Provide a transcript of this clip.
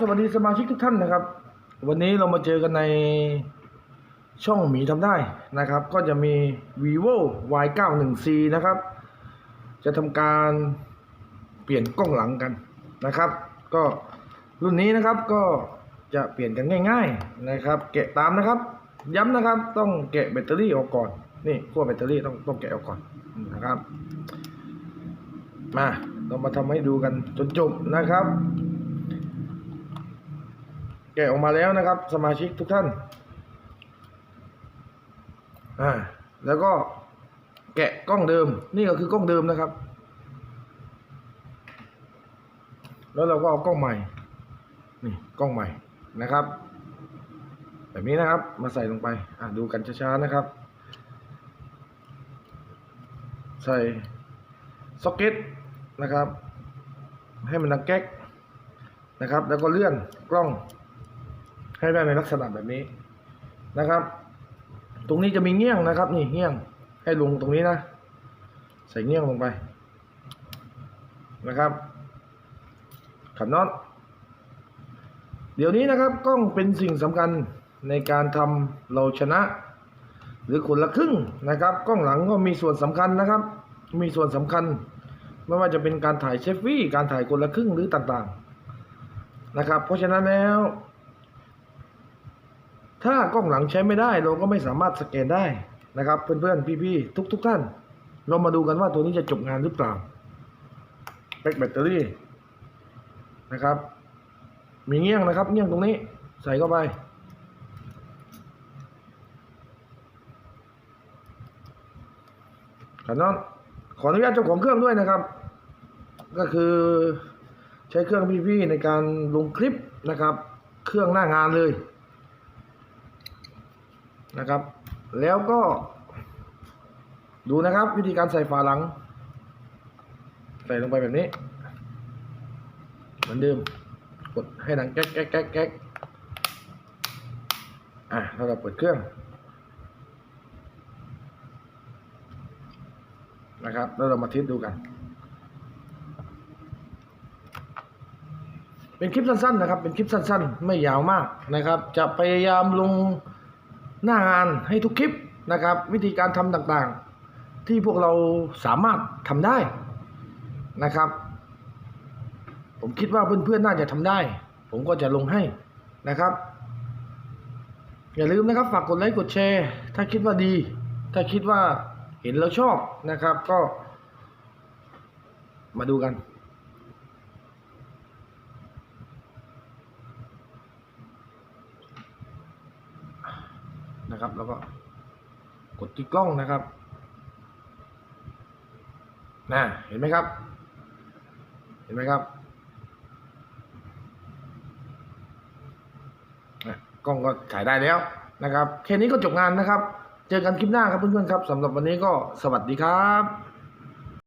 สวัสดีสมาชิกทุกท่านนะครับ วันนี้เรามาเจอกันในช่องหมีทำได้นะครับ ก็จะมี vivo y 9 1 c นะครับ จะทำการเปลี่ยนกล้องหลังกันนะครับ ก็รุ่นนี้นะครับก็จะเปลี่ยนกันง่าย ๆนะครับ แกะตามนะครับ ย้ำนะครับ ต้องแกะแบตเตอรี่ออกก่อนนี่ขั้วแบตเตอรี่ต้องต้องแกะออกก่อนนะครับ มาเรามาทำให้ดูกันจนจบนะครับ แกะออกมาแล้วนะครับ สมาชิกทุกท่านอ่าแล้วก็แกะกล้องเดิม นี่ก็คือกล้องเดิมนะครับ แล้วเราก็เอากล้องใหม่นี่กล้องใหม่นะครับ แบบนี้นะครับมาใส่ลงไปอ่าดูกันช้าๆนะครับ ใส่ซ็อกเก็ตนะครับ ให้มันดังแก๊กนะครับ แล้วก็เลื่อนกล้อง ให้ได้ในลักษณะแบบนี้นะครับ ตรงนี้จะมีเงี้ยงนะครับ นี่เงี้ยงให้ลงตรงนี้นะ ใส่เงี้ยงลงไปนะครับขันน็อตเดี๋ยวนี้นะครับกล้องเป็นสิ่งสำคัญในการทำเราชนะ หรือคนละครึ่งนะครับ กล้องหลังก็มีส่วนสำคัญนะครับ มีส่วนสำคัญ ไม่ว่าจะเป็นการถ่ายเชฟฟี่ การถ่ายคนละครึ่งหรือต่างๆนะครับ เพราะฉะนั้นแล้ว ถ้ากล้องหลังใช้ไม่ได้เราก็ไม่สามารถสแกนได้นะครับเพื่อนๆพี่ๆทุก ๆ ท่าน เรามาดูกันว่าตัวนี้จะจบงานหรือเปล่าแบ็คแบตเตอรี่นะครับ มีเงี้ยงนะครับเงี้ยงตรงนี้ใส่เข้าไปขอนอนขออนุญาตเจ้าของเครื่องด้วยนะครับ ก็คือใช้เครื่องพี่ๆในการลงคลิปนะครับ เครื่องหน้างานเลย นะครับ แล้วก็ ดูนะครับ วิธีการใส่ฝาหลัง ใส่ลงไปแบบนี้ เหมือนเดิมกดให้ดังแก๊กแก๊กแก๊กแก๊กอะเราเปิดเครื่องนะครับแล้วเรามาเทสดูกัน เป็นคลิปสั้นๆนะครับ เป็นคลิปสั้นๆ ไม่ยาวมากนะครับ จะพยายามลง หน้างานให้ทุกคลิปนะครับ วิธีการทำต่างๆ ที่พวกเราสามารถทำได้นะครับ ผมคิดว่าเพื่อนๆน่าจะทำได้ ผมก็จะลงให้นะครับ อย่าลืมนะครับฝากกดไลค์กดแชร์ ถ้าคิดว่าดี ถ้าคิดว่าเห็นแล้วชอบนะครับ ก็มาดูกัน นะครับ แล้วก็กดที่กล้องนะครับนะเห็นไหมครับ เห็นไหมครับกล้องก็ถ่ายได้แล้วนะครับ แค่นี้ก็จบงานนะครับ เจอกันคลิปหน้าครับเพื่อนๆครับสำหรับวันนี้ก็สวัสดีครับ